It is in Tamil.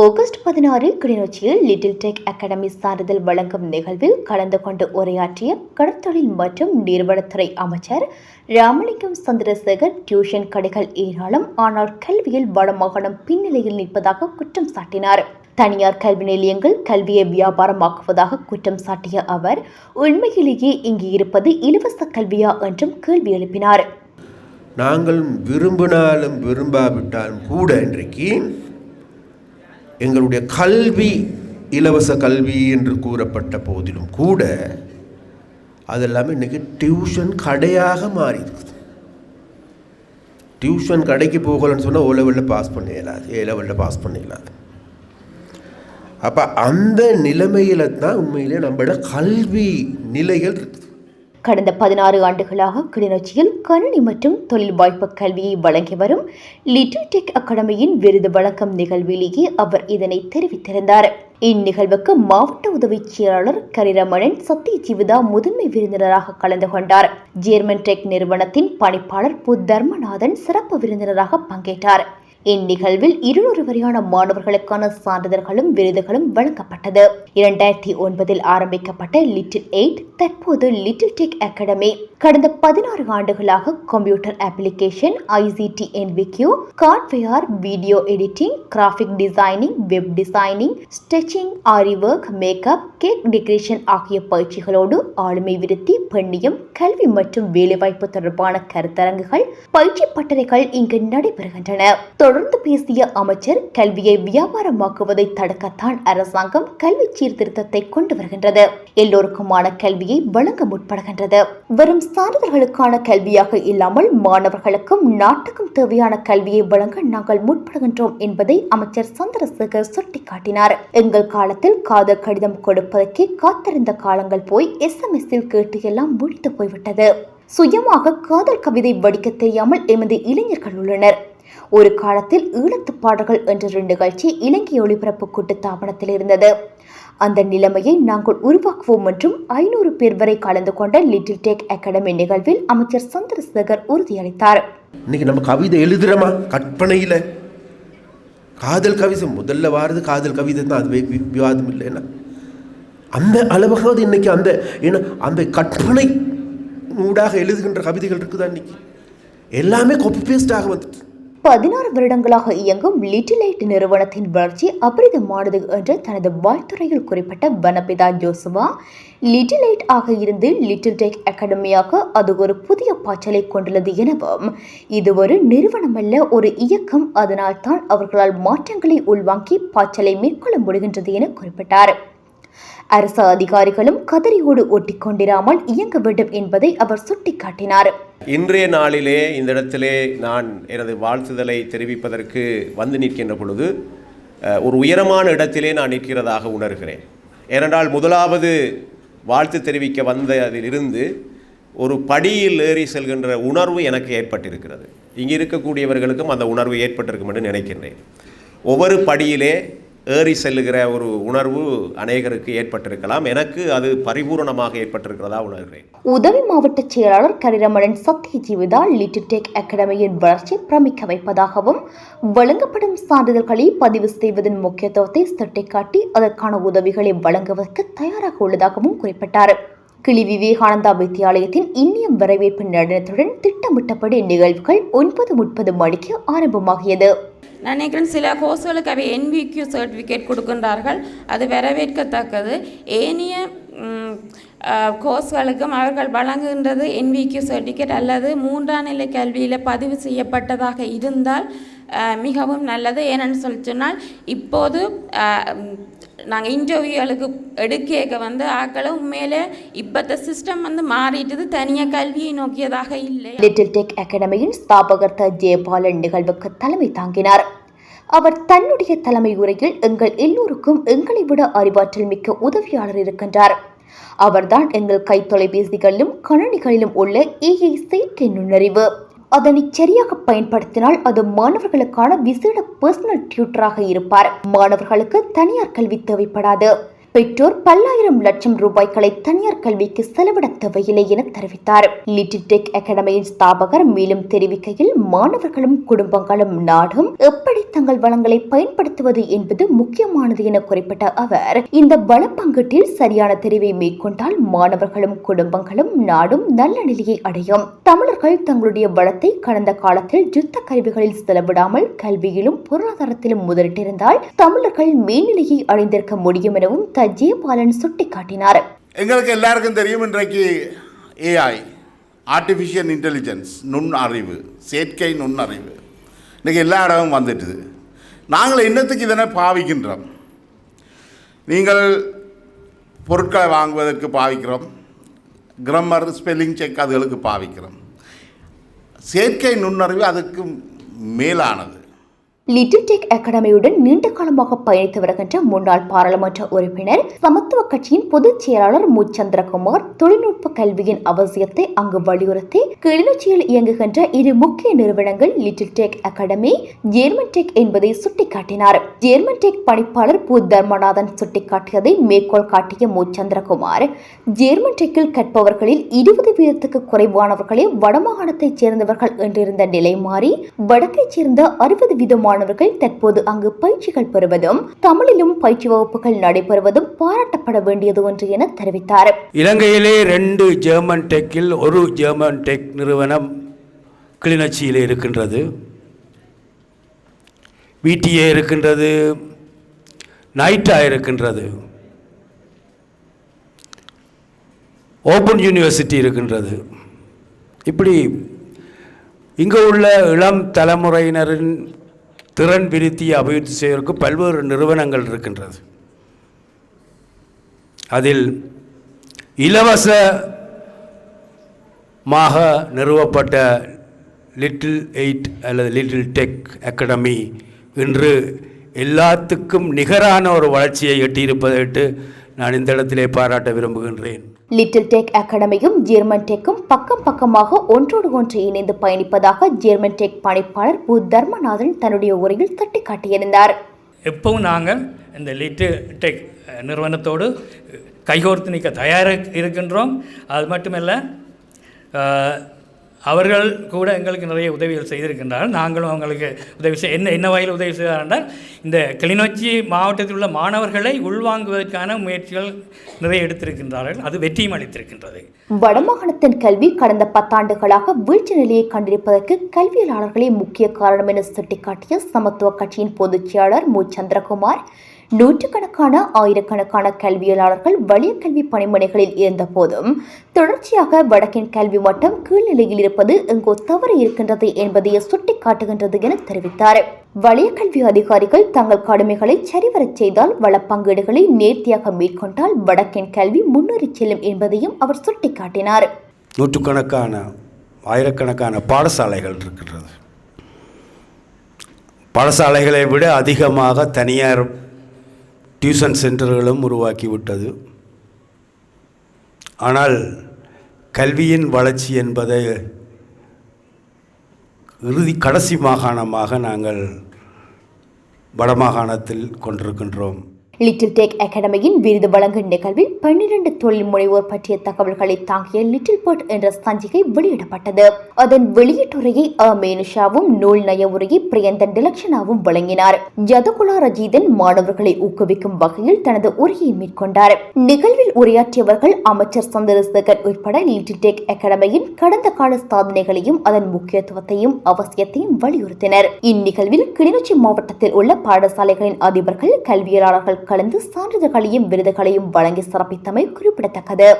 ஆகஸ்ட் பதினாறு கிளிநொச்சியில் லிட்டில் டெக் அகாடமி சான்றிதழ் வழங்கும் நிகழ்வில் கலந்து கொண்டு உரையாற்றிய கடற்தொழில் மற்றும் நிறுவனத்துறை அமைச்சர் ராமலிங்கம் சந்திரசேகர் டியூஷன் கடைகள் ஏராளம் ஆனால் கல்வியில் வடமாகாணம் பின்னிலையில் நிற்பதாக குற்றம் சாட்டினார். தனியார் கல்வி நிலையங்கள் கல்வியை வியாபாரமாக்குவதாக குற்றம் சாட்டிய அவர் உண்மையிலேயே இங்கு இருப்பது இலவச கல்வியா என்றும் கேள்வி எழுப்பினார். நாங்கள் விரும்பினாலும் விரும்பாவிட்டாலும் கூட இன்றைக்கு எங்களுடைய கல்வி இலவச கல்வி என்று கூறப்பட்ட போதிலும் கூட அது எல்லாமே இன்றைக்கி டியூஷன் கடையாக மாறி இருக்குது டியூஷன் கடைக்கு போகலன்னு சொன்னால் ஓ லெவலில் பாஸ் பண்ண இயலாது ஏ லெவலில் பாஸ் பண்ண இயலாது. அப்போ அந்த நிலைமையில் தான் உண்மையிலே நம்மளோட கல்வி நிலைகள் இருக்குது கடந்த பதினாறு ஆண்டுகளாக கிளிநொச்சியில் கணினி மற்றும் தொழில் வாய்ப்பு கல்வியை வழங்கி வரும் லிட்டில் டெக் அகாடமியின் விருது வழங்கும் நிகழ்விலேயே அவர் இதனை தெரிவித்திருந்தார். இந்நிகழ்வுக்கு மாவட்ட உதவிச் செயலாளர் கரிரமணன் சத்திய ஜீவிதா முதன்மை விருந்தினராக கலந்து கொண்டார். ஜேர்மன் டெக் நிறுவனத்தின் பணிப்பாளர் பு தர்மநாதன் சிறப்பு விருந்தினராக பங்கேற்றார். இந்நிகழ்வில் இருநூறு வரையான மாணவர்களுக்கான சான்றிதழ்களும் விருதுகளும் வழங்கப்பட்டது. இரண்டாயிரத்தி ஒன்பதில் ஆரம்பிக்கப்பட்ட லிட்டில் எயிட் தற்போது லிட்டில் டெக் அகாடமி கடந்த பதினாறு ஆண்டுகளாக computer application ICT NVQ hardware video editing graphic designing web designing stitching aari work makeup cake decoration ஆகிய பயிற்சிகளோடு ஆளுமை விருத்தி பெண்ணியம் கல்வி மற்றும் வேலைவாய்ப்பு தொடர்பான கருத்தரங்குகள் பயிற்சி பட்டறைகள் இங்கு நடைபெறுகின்றன. தொடர்ந்து பேசிய அமைச்சர் கல்வியை வியாபாரமாக்குவதை தடுக்கத்தான் அரசாங்கம் கல்வி சீர்திருத்தத்தை கொண்டு வருகின்றது. எல்லோருக்குமான கல்வியை வழங்க முற்படுகின்றது. வெறும் சான்றிதழ்களுக்கான கல்வியாக இல்லாமல் மாணவர்களுக்கும் நாட்டுக்கும் தேவையான கல்வியை வழங்க நாங்கள் முற்படுகின்றோம் என்பதை அமைச்சர் சந்திரசேகர் சுட்டிக்காட்டினார். எங்கள் காலத்தில் காதல் கடிதம் கொடுப்பதற்கே காத்திருந்த காலங்கள் போய் எஸ்எம்எஸ்ஸில் கேட்டு எல்லாம் முடித்து போய்விட்டது. சுயமாக காதல் கவிதை வடிக்க தெரியாமல் எமது இளைஞர்கள் உள்ளனர். ஒரு காலத்தில் ஈழத்து பாடல்கள் என்ற ரெண்டு நிகழ்ச்சி இலங்கை ஒளிபரப்பு கூட்டுத்தாபனத்தில் இருந்தது. அந்த நிலைமையை நாங்கள் உருவாக்குவோம் என்றும் ஐநூறு பேர் வரை கலந்து கொண்ட லிட்டில் டெக் அகாடமி நிகழ்வில் அமைச்சர் சந்திரசேகர் உறுதியளித்தார். இன்னைக்கு நம்ம கவிதை எழுதுறோமா? கற்பனையில். காதல் கவிதை முதல்ல வாரது காதல் கவிதை தான். அது வி- விவாதம் இல்லைன்னா அந்த அளவுக்காவது இன்னைக்கு அந்த ஏன்னா அந்த கற்பனை ஊடாக எழுதுகின்ற கவிதைகள் இருக்குதா இன்னைக்கு? எல்லாமே காப்பி பேஸ்டாக வந்துட்டு. பதினாறு வருடங்களாக இயங்கும் லிட்டில் லைட் நிறுவனத்தின் வளர்ச்சி அபரிதமானது என்று தனது வாழ்த்துறையில் குறிப்பிட்ட வனபிதா ஜோசுவா லிட்டில் லைட் ஆக இருந்து லிட்டில் டெக் அகாடமியாக அது ஒரு புதிய பாய்ச்சலை கொண்டுள்ளது எனவும் இது ஒரு நிறுவனமல்ல ஒரு இயக்கம். அதனால் தான் அவர்களால் மாற்றங்களை உள்வாங்கி பாய்ச்சலை மேற்கொள்ள முடிகின்றது என குறிப்பிட்டார். அரசு அதிகாரிகளும் கதறியோடு ஒட்டிக்கொண்டிராமல் இயங்க வேண்டும் என்பதை அவர் சுட்டிக்காட்டினார். இன்றைய நாளிலே இந்த இடத்திலே நான் எனது வாழ்த்துதலை தெரிவிப்பதற்கு வந்து நிற்கின்ற பொழுது ஒரு உயரமான இடத்திலே நான் நிற்கிறதாக உணர்கிறேன். ஏனென்றால் முதலாவது வாழ்த்து தெரிவிக்க வந்ததிலிருந்து ஒரு படியில் ஏறி செல்கின்ற உணர்வு எனக்கு ஏற்பட்டிருக்கிறது. இங்கே இருக்கக்கூடியவர்களுக்கும் அந்த உணர்வு ஏற்பட்டிருக்கும் என்று நினைக்கின்றேன். ஒவ்வொரு படியிலே ஏறி செல்லுகிற ஒரு உணர்வு அநேகருக்கு ஏற்பட்டிருக்கலாம். எனக்கு அது பரிபூரணமாக ஏற்பட்டிருக்கிறதா உணர்கிறேன். உதவி மாவட்ட செயலாளர் கரிரமணன் சத்திய ஜீவிதா லிட்டில் டெக் அகாடமியின் வளர்ச்சி பிரமிக்க வைப்பதாகவும் வழங்கப்படும் சான்றிதழ்களை பதிவு செய்வதன் முக்கியத்துவத்தை சுட்டிக்காட்டி அதற்கான உதவிகளை வழங்குவதற்கு தயாராக உள்ளதாகவும் குறிப்பிட்டார். கிளி விவேகானந்தா வித்தியாலயத்தின் இன்னியம் வரவேற்பு நடனத்துடன் திட்டமிட்டபடி நிகழ்வுகள் ஒன்பது முப்பது மணிக்கு ஆரம்பமாகியது. நான் நினைக்கிறேன் சில கோர்ஸ்களுக்கு அவை என்விக்யூ சர்டிஃபிகேட் கொடுக்கின்றார்கள். அது வரவேற்கத்தக்கது. ஏனைய கோர்ஸ்களுக்கும் அவர்கள் வழங்குகின்றது என்விக்யூ சர்டிஃபிகேட் அல்லது மூன்றாம் நிலை கல்வியில் பதிவு செய்யப்பட்டதாக இருந்தால் மிகவும் நல்லது. ஏனென்னு சொல்லி சொன்னால் இப்போது நாங்கள் இன்டர்வியூகளுக்கு எடுக்க வந்து ஆக்களை உண்மையிலே இப்பத்த சிஸ்டம் வந்து மாறிட்டது தனியாக கல்வியை நோக்கியதாக இல்லை. லிட்டில் டெக் அகாடமியின் ஸ்தாபகர் த. ஜெயபாலன் நிகழ்வுக்கு தலைமை தாங்கினார். அவர் தன்னுடைய தலைமை உரையில் எங்கள் எல்லோருக்கும் எங்களை விட அறிவாற்றல் மிக்க உதவியாளர் இருக்கின்றார். அவர்தான் எங்கள் கை தொலைபேசிகளிலும் கணனிகளிலும் உள்ள ஏஐ செயற்கை நுண்ணறிவு. அதனை சரியாக பயன்படுத்தினால் அது மாணவர்களுக்கான விசேட பர்சனல் டியூட்டராக இருப்பார். மாணவர்களுக்கு தனியார் கல்வி தேவைப்படாது. பெற்றோர் பல்லாயிரம் லட்சம் ரூபாய்களை தனியார் கல்விக்கு செலவிட தேவையில்லை என தெரிவித்தார். லிட்டில் டெக் அகாடமியின் ஸ்தாபகர் மேலும் தெரிவிக்கையில் மாணவர்களும் குடும்பங்களும் நாடும் எப்படி தங்கள் வளங்களை பயன்படுத்துவது என்பது முக்கியமானது என குறிப்பிட்ட அவர் இந்த வள பங்கீட்டில் சரியான தெரிவை மேற்கொண்டால் மாணவர்களும் குடும்பங்களும் நாடும் நல்ல நிலையை அடையும். தமிழர்கள் தங்களுடைய வளத்தை கடந்த காலத்தில் யுத்த கருவிகளில் செலவிடாமல் கல்வியிலும் பொருளாதாரத்திலும் முதலிட்டிருந்தால் தமிழர்கள் மேல்நிலையை அடைந்திருக்க முடியும் எனவும் ஜெயபாலன் சுட்டிக்காட்டினார். எங்களுக்கு எல்லாருக்கும் தெரியும் இன்றைக்கு ஏஐ ஆர்டிஃபிஷியல் இன்டெலிஜென்ஸ் நுண்ணறிவு செயற்கை நுண்ணறிவு. இன்றைக்கி எல்லா இடமும் வந்துட்டுது. நாங்கள் என்னத்துக்கு இதனை பாவிக்கின்றோம்? நீங்கள் பொருட்களை வாங்குவதற்கு பாவிக்கிறோம். கிரம்மர் ஸ்பெல்லிங் செக் அதுகளுக்கு பாவிக்கிறோம். செயற்கை நுண்ணறிவு அதுக்கு மேலானது. லிட்டில் டெக் அகாடமியுடன் நீண்ட காலமாக பயணித்து வருகின்ற முன்னாள் பாராளுமன்ற உறுப்பினர் சமத்துவ கட்சியின் பொதுச் செயலாளர் மு சந்திரகுமார் தொழில்நுட்ப கல்வியின் அவசியத்தை அங்கு வலியுறுத்தி கிளிநொச்சியில் இயங்குகின்ற இரு முக்கிய நிறுவனங்கள் little tech academy German tech என்பதை சுட்டிக்காட்டினார். ஜேர்மன் டெக் பணிப்பாளர் பு. தர்மநாதன் சுட்டிக்காட்டியதை மேற்கோள் காட்டிய மு சந்திரகுமார் ஜேர்மன் டெக்கில் கற்பவர்களில் இருபது வீதத்துக்கு குறைவானவர்களே வடமாகாணத்தைச் சேர்ந்தவர்கள் என்றிருந்த நிலை மாறி வடக்கைச் சேர்ந்த அறுபது வீதமான மாணவர்கள் தற்போது அங்கு பயிற்சிகள் பெறுவதும் தமிழிலும் பயிற்சி வகுப்புகள் நடைபெறுவதும் பாராட்டப்பட வேண்டியது ஒன்று என தெரிவித்தார். இலங்கையிலே ரெண்டு ஜெர்மன் டெக்கில் ஒரு ஜெர்மன் டெக் நிறுவனம் கிளிநொச்சியில் இருக்கின்றது. விடிஏ இருக்கின்றது. நைட்டா இருக்கின்றது. ஓப்பன் யூனிவர்சிட்டி இருக்கின்றது. இப்படி இங்கு உள்ள இளம் தலைமுறையினரின் திறன் விருத்தியை அபிவிருத்தி செய்வதற்கு பல்வேறு நிறுவனங்கள் இருக்கின்றது. அதில் இலவசமாக நிறுவப்பட்ட லிட்டில் எயிட் அல்லது லிட்டில் டெக் அகாடமி இன்று எல்லாத்துக்கும் நிகரான ஒரு வளர்ச்சியை எட்டியிருப்பதைட்டு நான் இந்த இடத்திலே பாராட்ட விரும்புகின்றேன். லிட்டில் டெக் அகாடமியும் ஜெர்மன் டெக்கும் பக்கம் பக்கமாக ஒன்றோடு ஒன்று இணைந்து பயணிப்பதாக ஜெர்மன் டெக் பணிப்பாளர் பு. தர்மநாதன் தன்னுடைய உரையில் தட்டிக்காட்டியிருந்தார். எப்பவும் நாங்கள் இந்த லிட்டு டெக் நிறுவனத்தோடு கைகோர்த்து நிற்க தயாராக இருக்கின்றோம். அது மட்டுமல்ல அவர்கள் கூட எங்களுக்கு நிறைய உதவிகள் செய்திருக்கின்றார்கள். நாங்களும் அவங்களுக்கு உதவி செய் என்ன என்ன வகையில் உதவி செய்தார் என்றால் இந்த கிளிநொச்சி மாவட்டத்தில் உள்ள மாணவர்களை உள்வாங்குவதற்கான முயற்சிகள் நிறைய எடுத்திருக்கின்றார்கள். அது வெற்றியும் அளித்திருக்கின்றது. வடமாகாணத்தின் கல்வி கடந்த பத்தாண்டுகளாக வீழ்ச்சி நிலையை கண்டிருப்பதற்கு கல்வியலாளர்களே முக்கிய காரணம் என சுட்டிக்காட்டிய சமத்துவ கட்சியின் பொதுச் செயலாளர் மு. சந்திரகுமார் நூற்றுக்கணக்கான ஆயிரக்கணக்கான கல்வியலாளர்கள் வலிய கல்வி பணிமனைகளில் இருந்த போதும் தொடர்ச்சியாக வடக்கின் கல்வி மட்டம் கீழ்நிலையில் இருப்பது எங்கோ தவறு இருக்கின்றது என்பதையே சுட்டிக்காட்டுகின்றது என தெரிவித்தார். வலிய கல்வி அதிகாரிகள் தங்கள் கடமைகளை சரிவரச் செய்தால் வள பங்கீடுகளை நேர்த்தியாக மேற்கொண்டால் வடக்கின் கல்வி முன்னேறிச் செல்லும் என்பதையும் அவர் சுட்டிக்காட்டினார். நூற்றுக்கணக்கான ஆயிரக்கணக்கான பாடசாலைகள் இருக்கின்றது. பாடசாலைகளை விட அதிகமாக தனியார் டியூஷன் சென்டர்களும் உருவாக்கிவிட்டது. ஆனால் கல்வியின் வளர்ச்சி என்பதை இறுதி கடைசி மாகாணமாக நாங்கள் வடமாகாணத்தில் கொண்டிருக்கின்றோம். லிட்டில் டெக் அகாடமியின் விருது வழங்கும் நிகழ்வில் பன்னிரண்டு தொழில் முனைவோர் பற்றிய தகவல்களை தாங்கிய லிட்டில் பர்ட் என்ற சஞ்சிகை வெளியிடப்பட்டது. அதன் வெளியீட்டுரையை அ. மேனுஷாவும் நூல் நய உரையை பிரியந்தன் டிலக்ஷனாவும் வழங்கினார். ஜதகுலா ரஜீதன் மாணவர்களை ஊக்குவிக்கும் வகையில் தனது உரையை மேற்கொண்டார். நிகழ்வில் உரையாற்றியவர்கள் அமைச்சர் சந்திரசேகர் உட்பட லிட்டில் டெக் அகாடமியின் கடந்த கால சாதனைகளையும் அதன் முக்கியத்துவத்தையும் அவசியத்தையும் வலியுறுத்தினர். இந்நிகழ்வில் கிளிநொச்சி மாவட்டத்தில் உள்ள பாடசாலைகளின் அதிபர்கள் கல்வியலாளர்கள் கலந்து சான்றிதழ்களையும் விருதுகளையும் வழங்கி சிறப்பித்தமை குறிப்பிடத்தக்கது.